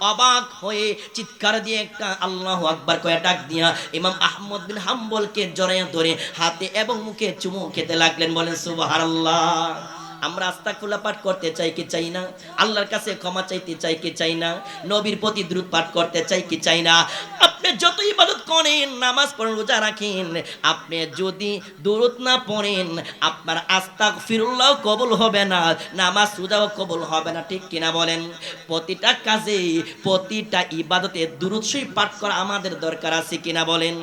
অবাক হয়ে চিৎকার দিয়ে একটা আল্লাহ আকবার কয়ে ডাক দিয়া ইমাম আহমদ বিন হাম্বলকে জড়াইয়া ধরে হাতে এবং মুখে চুমু খেতে লাগলেন, বলেন, সুবহানাল্লাহ। আমরা আস্তাগফিরুল্লাহ পাঠ করতে চাই কি চাই না? আল্লাহর কাছে ক্ষমা চাইতে চাই কি চাই না? নবীর প্রতি দ্রুত পাঠ করতে চাই কি চাই না? আপনি যত ইবাদত করেন, নামাজ পড়েন, রোজা রাখেন, আপনি যদি দূরত না পড়েন, আপনার আস্তাগফিরুল্লাহ কবুল হবে না, নামাজ, রোজাও কবুল হবে না, ঠিক কিনা বলেন? প্রতিটা কাজে, প্রতিটা ইবাদতে দূরত সই পাঠ করা আমাদের দরকার আছে কিনা বলেন?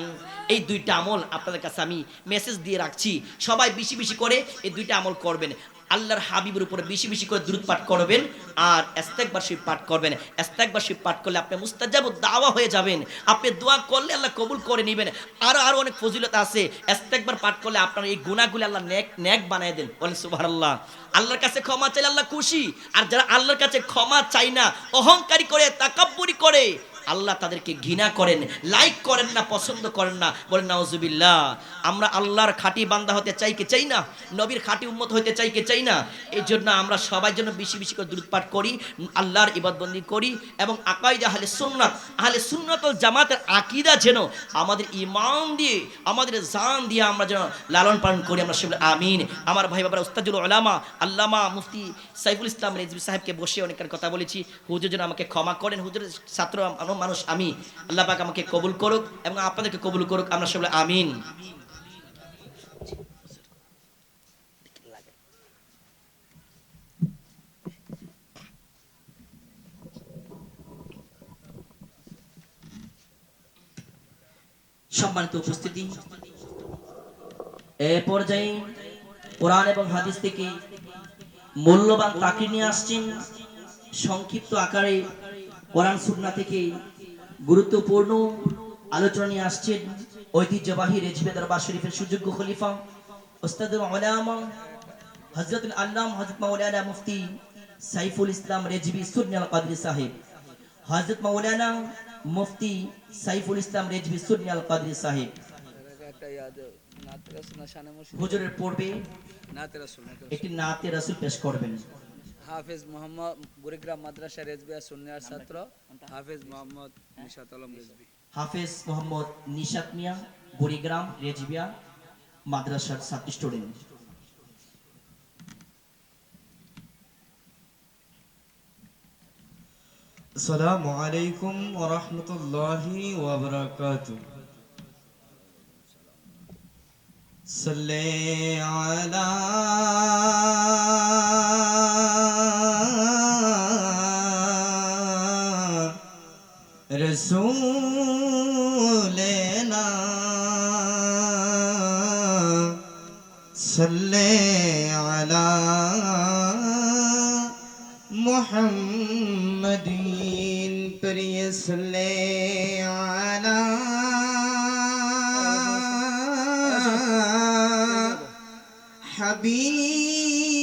এই দুইটা আমল আপনাদের কাছে আমি মেসেজ দিয়ে রাখছি। সবাই বেশি বেশি করে এই দুইটা আমল করবেন। আল্লাহর হাবিবের উপরে বেশি বেশি করে দ্রুত পাঠ করবেন আর এস্তেকবার শিব পাঠ করবেন। এস্তেকবার শিব পাঠ করলে আপনি মুস্তাজাব দাওয়া হয়ে যাবেন। আপনি দোয়া করলে আল্লাহ কবুল করে নেবেন। আরও আরও অনেক ফজিলত আছে। এস্তেকবার পাঠ করলে আপনার এই গুণাগুলি আল্লাহ নেক নেক বানায় দেন। বলেন সুবহানাল্লাহ। আল্লাহর কাছে ক্ষমা চাইলে আল্লাহ খুশি। আর যারা আল্লাহর কাছে ক্ষমা চাই না, অহংকারী করে, তাকাব্বুরি করে আল্লাহ তাদেরকে ঘৃণা করেন লাইক করেন না, পছন্দ করেন না, বলেন, নাউজুবিল্লাহ, আমরা আল্লাহর খাঁটি বান্দা হতে চাই কি চাই না? নবীর খাঁটি উম্মত হতে চাই কি চাই না? এই জন্য আমরা সবাই জন্য বেশি বেশি করে দূরত পাঠ করি, আল্লাহর ইবাদবন্দি করি এবং আকাইদ আহলে সুন্নাত, আহলে সুন্নাতল জামাতের আকিদা যেন আমাদের ইমান দিয়ে, আমাদের জান দিয়ে আমরা যেন লালন পালন করি। আমরা সেগুলো আমিন। আমার ভাই বাবার উস্তাজুল ওলামা আল্লামা মুফতি সাইফুল ইসলাম রেজবি সাহেবকে বসে অনেকের কথা বলেছি। হুজুর যেন আমাকে ক্ষমা করেন। হুজুরের ছাত্র মানুষ আমি আল্লাহ পাক আমাকে কবুল করুক এবং আপনাদেরকে কবুল করুক। আমরা সেগুলো আমিন। সম্মানিত উপস্থিতি। এ পর্যায়ে কোরআন এবং হাদিস থেকে মূল্যবান তাকির নিয়ে আসছেন। সংক্ষিপ্ত আকারে কোরআন সুন্না থেকে গুরুত্বপূর্ণ আলোচনা নিয়ে আসছেন ঐতিহ্যবাহী রেজবে দরবার শরীফের সুযোগ্য খলিফা হজরতুল আল্লাম হজরত মাওলানা মুফতি সাইফুল ইসলাম রেজবি সুন্নাল কাদরি সাহেব মাওলানা মুফতি সাইফুল ইসলাম রেজবি সুন্নাল কাদরি সাহেব হুজুরের পূর্বে। একটি নাতে রাসূল পেশ করবেন হাফেজ মোহাম্মদ বুড়িগ্রাম মাদ্রাসা রেজবিয়া সুন্নিয়ার ছাত্র হাফেজ মোহাম্মদ নিশাত আলম রেজবি হাফেজ মোহাম্মদ নিশাত মিয়া বুড়িগ্রাম রেজিবিয়া মাদ্রাসার ছাত্র স্টুডেন্ট السلام عليكم ورحمة الله وبركاته صل على رسولنا صلی علی محمد پر صلی علی حبیبنا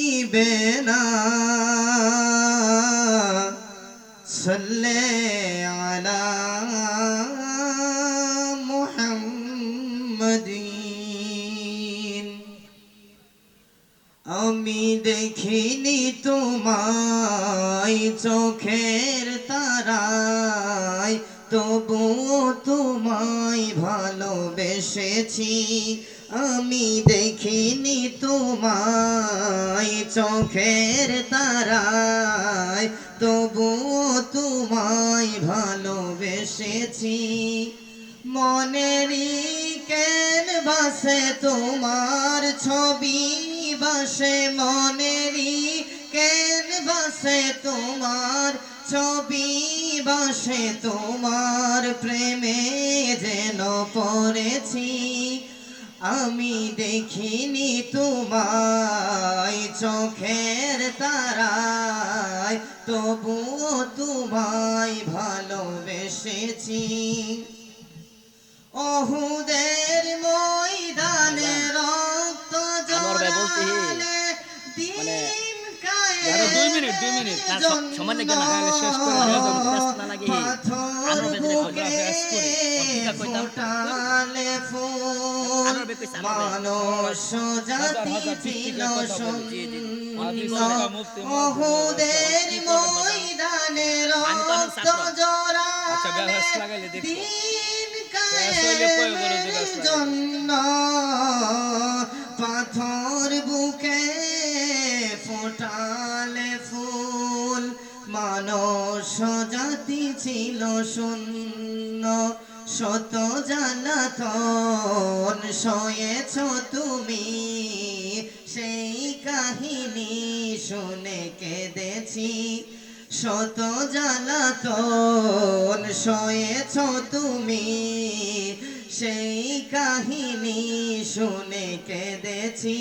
صلی ভালোবেসেছি। আমি দেখিনি তোমায় চোখের তারায়, তবুও তোমায় ভালোবেসেছি। মনেরই কেন বাসে তোমার ছবি বাসে, মনেরই কেন বাসে তোমার ছবি বাসে তোমার প্রেমে যেন পড়েছি আমি দেখিনি তোমায় চোখের তারায় তবুও তোমায় ভালোবেসেছি। অহুদের ময়দানে রক্ত জড়ালে মানে, আরও দুই মিনিট, দুই মিনিট। সময় লাগে না, শেষ করে দেওয়া যাবে। ব্যস্ত না লাগে। আরও বেদরে কই, শেষ করি। পত্রিকা কইতাম। আরও বেকইছে, মানুষ জাতি ছিল? ময়দানে রক্ত। আচ্ছা, জোড়ালে। দিন কায়েমের জন্য পাথর বুকে ফোটালে ফুল, মানস জাতি ছিল শূন্য। শত জ্বালাতন সয়েছ তুমি, সেই কাহিনী শুনে কেঁদেছি। শত জ্বালাতন সয়েছ তুমি, সেই কাহিনী শুনে কেঁদেছি।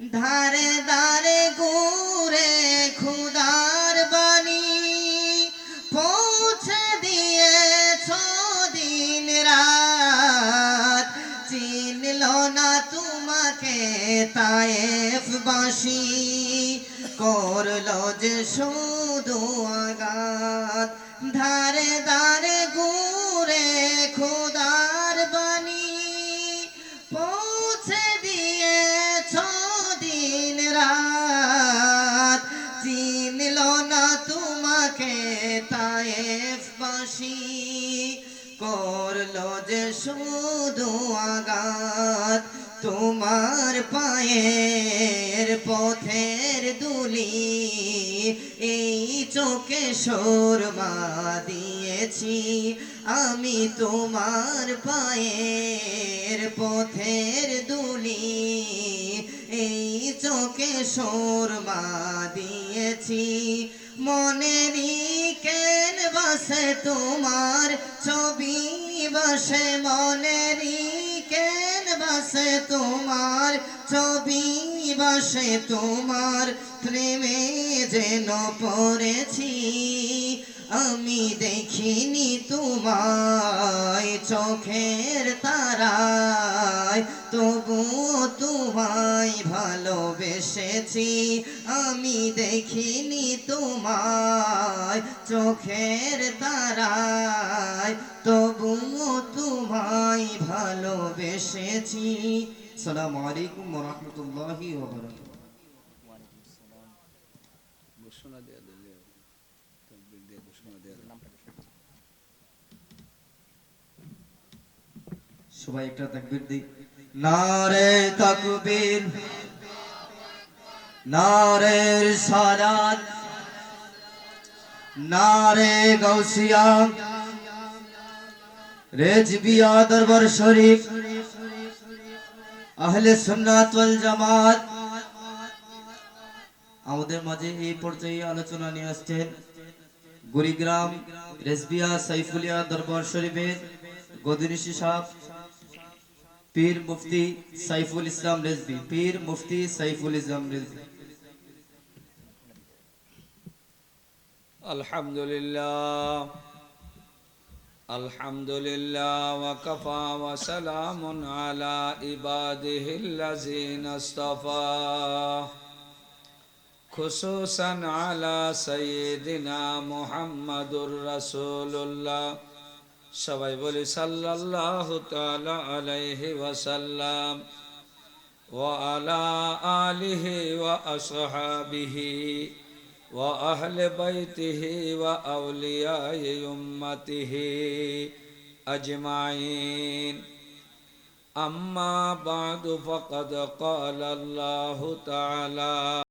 ধারে ধারে ঘুরে খুদার বাণী পৌঁছে দিয়ে দিন রাত। চিনল না তোমাকে তায়েফ বাসি করল যে শুধু ধারে ধারে বাসি করল যে শুধু আঘাত তোমার পায়ের পথের দুলি, এই চোখে সোরমা দিয়েছি আমি তোমার পায়ের পথের দুলি, এই চোখে সোরমা দিয়েছি। মনেরই বাসে তোমার ছবি বসে মনেরই কেন বসে তোমার ছবি বসে তোমার প্রেমে যেন পড়েছি। আমি দেখিনি তোমায় চোখের তারায় তবুও তোমায় ভালোবেসেছি। আমি দেখিনি তোমায় চোখের তারায়, তবু তোমায় ভালোবেসেছি। সালামু আলাইকুম রহমতুল্লাহি দিলে সবাই একটা তাকবীর দিই। নারে তাকবীর নারের সালাত নারে গাউসিয়া, রেজবিয়া দরবার শরীফ, আহলে সুন্নাত ওয়াল জামাত। আমাদের মাঝে এই পর্যায়ে আলোচনা নিয়ে আসছেন গুরিগ্রাম রেজবিয়া সাইফুলিয়া দরবার শরীফের গদিনিশি সাহেব পীর মুফতি সাইফুল ইসলাম রেজবি পীর মুফতি সাইফুল ইসলাম রেজবি الحمد لله الحمد لله وكفى وسلام على عباده الذين اصطفى خصوصا على سيدنا محمد رسول الله সবাই বলি সাল্লাল্লাহু তাআলা আলাইহি ওয়াসাল্লাম وعلى آله وأصحابه وأهل بيته وأولياء أمته أجمعين أما بعد فقد قال الله تعالى